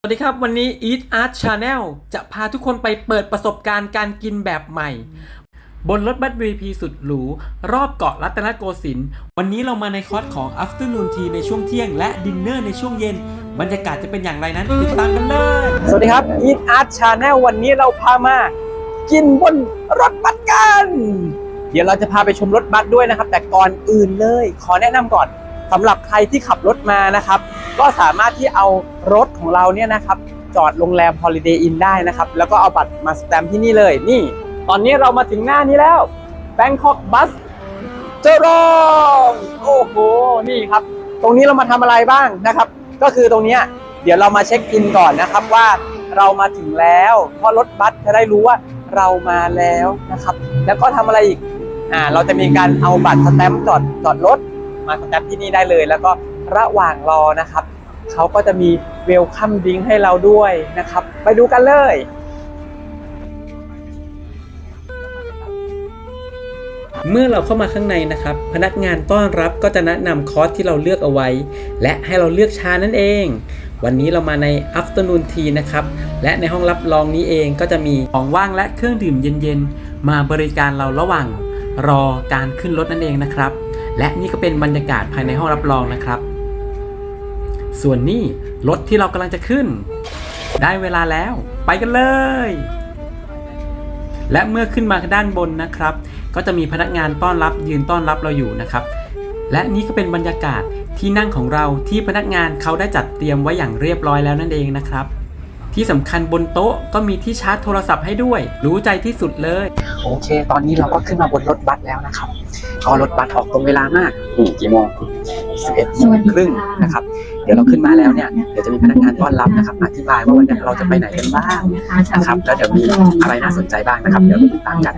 สวัสดีครับ วันนี้ Eat Art Channel จะพาทุกคนไปเปิดประสบการณ์การกินแบบใหม่ บนรถบัส VIP สุดหรู รอบเกาะรัตนโกสินทร์วันนี้เรามาในคอร์สของ Afternoon Tea ในช่วงเที่ยง และดินเนอร์ในช่วงเย็น บรรยากาศจะเป็นอย่างไรนั้นติดตามกันเลย สวัสดีครับ Eat Art Channel วันนี้เราพามา กินบนรถบัสกัน เดี๋ยวเราจะพาไปชมรถบัสด้วยนะครับ แต่ก่อนอื่นเลย ขอแนะนำก่อนสำหรับใครที่ขับรถมานะครับ ก็สามารถที่เอารถของเราเนี่ยนะครับจอดโรงแรม Holiday Inn ได้นะครับ แล้วก็เอาบัตรมาสแตมป์ที่นี่เลยนี่ ตอนนี้เรามาถึงหน้านี้แล้ว Bangkok Bus เจรองโอ้โหนี่ครับ ตรงนี้เรามาทำอะไรบ้างนะครับ ก็คือตรงนี้เดี๋ยวเรามาเช็คอินก่อนนะครับว่าเรามาถึงแล้ว เพราะรถบัสจะได้รู้ว่าเรามาแล้วนะครับ แล้วก็ทำอะไรอีกอ่าเราจะมีการเอาบัตรสแตมป์จอดจอดรถมาสแตมป์ที่นี่ได้เลย แล้วก็ ระหว่างรอนะครับ เขาก็จะมีเวลคัมดิ้งให้เราด้วยนะครับ ไปดูกันเลยเมื่อเราเข้ามาข้างในนะครับ พนักงานต้อนรับก็จะแนะนำคอร์สที่เราเลือกเอาไว้ และให้เราเลือกชานั่นเอง วันนี้เรามาใน Afternoon Tea นะครับ และในห้องรับรองนี้เองก็จะมีของว่างและเครื่องดื่มเย็นๆ มาบริการเราระหว่างรอการขึ้นรถนั่นเองนะครับ และนี่ก็เป็นบรรยากาศภายในห้องรับรองนะครับ ส่วนนี้รถที่เรากำลังจะขึ้น ได้เวลาแล้ว ไปกันเลย และเมื่อขึ้นมาด้านบนนะครับ ก็จะมีพนักงานต้อนรับยืนต้อนรับเราอยู่นะครับ และนี่ก็เป็นบรรยากาศที่นั่งของเราที่พนักงานเขาได้จัดเตรียมไว้อย่างเรียบร้อยแล้วนั่นเองนะครับ ที่สำคัญบนโต๊ะก็มีที่ชาร์จโทรศัพท์ให้ด้วย รู้ใจที่สุดเลย โอเค ตอนนี้เราก็ขึ้นมาบนรถบัสแล้วนะครับก็รถบัสออกตรงเวลามากนี่กี่โมง 11โมงครึ่งนะครับ เดี๋ยวเราขึ้นมาแล้วเนี่ยเดี๋ยวจะมีพนักงานต้อนรับนะครับ อธิบายว่าวันนี้เราจะไปไหนกันบ้างนะครับแล้วเดี๋ยวมีอะไรน่าสนใจบ้างนะครับ เดี๋ยวไปติดตามกัน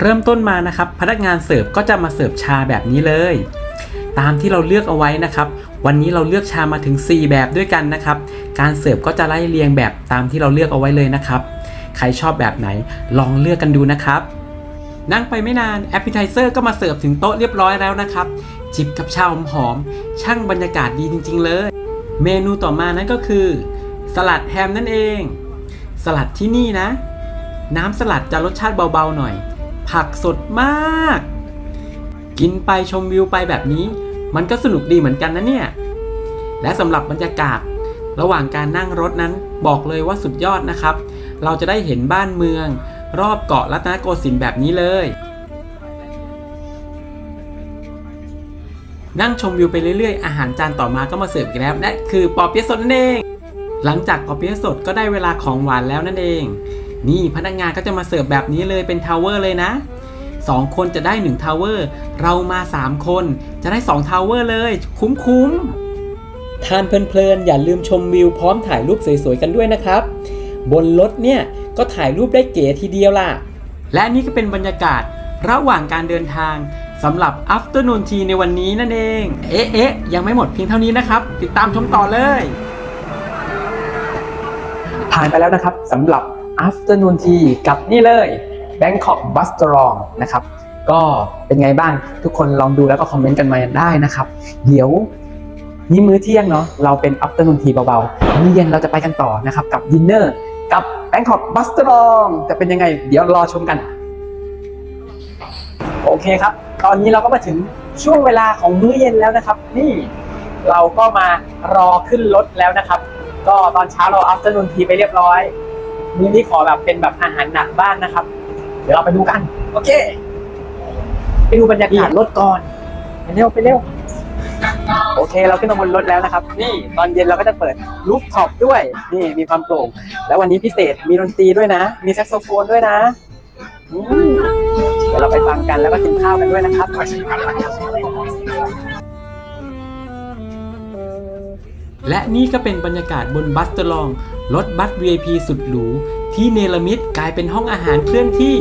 เริ่มต้นมานะครับ พนักงานเสิร์ฟก็จะมาเสิร์ฟชาแบบนี้เลย ตามที่เราเลือกเอาไว้นะครับ วันนี้เราเลือกชามาถึง 4 แบบด้วยกันนะครับ การเสิร์ฟก็จะไล่เรียงแบบตามที่เราเลือกเอาไว้เลยนะครับ ใครชอบแบบไหนลองเลือกกันดูนะครับ นั่งไปไม่นานแอปเปิลไทเซอร์ก็มาเสิร์ฟถึงโต๊ะเรียบร้อยแล้วนะครับ จิบกับชาหอมๆช่างบรรยากาศดีจริง ๆ เลย เมนูต่อมานั้นก็คือ สลัดแฮมนั่นเอง สลัดที่นี่นะ น้ำสลัดจะรสชาติเบาๆหน่อย ผักสดมาก กินไปชมวิวไปแบบนี้ มันก็สนุกดีเหมือนกันนะเนี่ย และสำหรับบรรยากาศระหว่างการนั่งรถนั้นบอกเลยว่าสุดยอดนะครับ เราจะได้เห็นบ้านเมือง รอบเกาะรัตนโกสินทร์แบบนี้เลย นั่งชมวิวไปเรื่อยๆ อาหารจานต่อมาก็มาเสิร์ฟอีกแล้วนั่นคือปอเปี๊ยะสดนั่นเอง หลังจากปอเปี๊ยะสดก็ได้เวลาของหวานแล้วนั่นเอง นี่พนักงานก็จะมาเสิร์ฟแบบนี้เลยเป็นทาวเวอร์เลยนะ 2 คนจะได้1ทาวเวอร์ เรามา 3 คนจะได้2ทาวเวอร์เลย คุ้มๆ ทานเพลินๆ อย่าลืมชมวิวพร้อมถ่ายรูปสวยๆ กันด้วยนะครับ บนรถเนี่ยก็ถ่ายรูปได้เก๋ทีเดียวล่ะ และนี่ก็เป็นบรรยากาศระหว่างการเดินทาง สำหรับ Afternoon Tea ในวันนี้นั่นเอง เอ๊ะเอ๊ะยังไม่หมดเพียงเท่านี้นะครับ ติดตามชมต่อเลย ผ่านไปแล้วนะครับสำหรับ Afternoon Tea กับนี่เลย Bangkok Bus t r o n g นะครับ ก็เป็นไงบ้างทุกคนลองดูแล้วก็คอมเมนต์กันมาได้นะครับ เดี๋ยวนี่มื้อเที่ยงเนาะเราเป็น Afternoon Tea เบาๆมื้อเย็นเราจะไปกันต่อนะครับกับดินเนอร์กับ Bangkok Bus t r o n g จะเป็นยังไง เดี๋ยวรอชมกัน โอเคครับ ตอนนี้เราก็มาถึงช่วงเวลาของมื้อเย็นแล้วนะครับ นี่เราก็มารอขึ้นรถแล้วนะครับ ก็ตอนเช้าเรา afternoon tea ไปเรียบร้อยมื้อนี้ขอแบบเป็นแบบอาหารหนักบ้างนะครับ เดี๋ยวเราไปดูกัน โอเค ไปดูบรรยากาศรถก่อนไปเร็วไปเร็วโอเคเราขึ้นมาบนรถแล้วนะครับ นี่ตอนเย็นเราก็จะเปิดรูฟท็อปด้วย นี่มีความโปร่ง แล้ววันนี้พิเศษมีดนตรีด้วยนะ มีแซกโซโฟนด้วยนะอืม เดี๋ยวเราไปฟังกันแล้วก็กินข้าวกันด้วยนะครับและนี่ก็เป็นบรรยากาศบนบัสเตอร์ลอง รถบัส VIP สุดหรู ที่เนรมิตกลายเป็นห้องอาหารเคลื่อนที่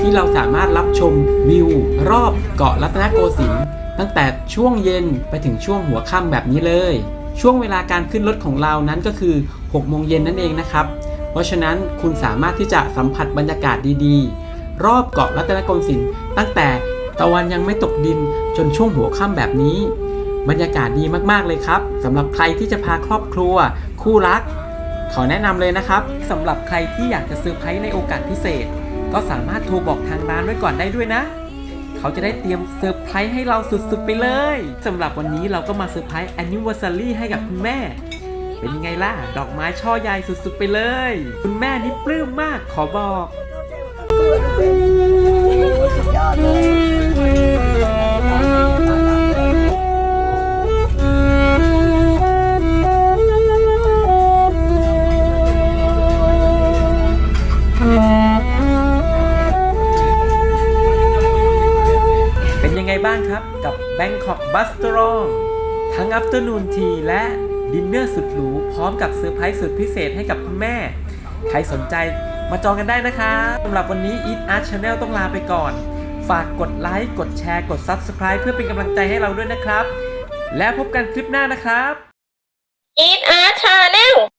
ที่เราสามารถรับชมวิว รอบเกาะรัตนโกสินทร์ตั้งแต่ช่วงเย็นไปถึงช่วงหัวค่ำแบบนี้เลย ช่วงเวลาการขึ้นรถของเรานั้นก็คือ 6 โมงเย็นนั่นเองนะครับ เพราะฉะนั้นคุณสามารถที่จะสัมผัสบรรยากาศดีๆ รอบเกาะรัตนโกสินทร์ตั้งแต่ตะวันยังไม่ตกดินจนช่วงหัวค่ำแบบนี้ บรรยากาศดีมากๆเลยครับสำหรับใครที่จะพาครอบครัว คู่รัก ขอแนะนำเลยนะครับสำหรับใครที่อยากจะเซอร์ไพรส์ในโอกาสพิเศษ ก็สามารถโทรบอกทางร้านไว้ก่อนได้ด้วยนะ เขาจะได้เตรียมเซอร์ไพรส์ให้เราสุดๆไปเลยสำหรับวันนี้เราก็มาเซอร์ไพรส์ anniversary ให้กับคุณแม่เป็นยังไงล่ะ ดอกไม้ช่อใหญ่สุดๆไปเลย คุณแม่นี่ปลื้มมากขอบอก อดเลยเป็นยังไงบ้างครับกับ Bangkok b u s t r o n ทั้ง Afternoon Tea และดินเนอร์สุดหรูพร้อมกับเซอร์ไพรส์สุดพิเศษให้กับคุณแม่ ใครสนใจมาจองกันได้นะครับสำหรับวันนี้ Eat Art Channel ต้องลาไปก่อน ฝากกดไลค์ กดแชร์ กด Subscribe เพื่อเป็นกำลังใจให้เราด้วยนะครับ แล้วพบกันคลิปหน้านะครับ Eat Art Channel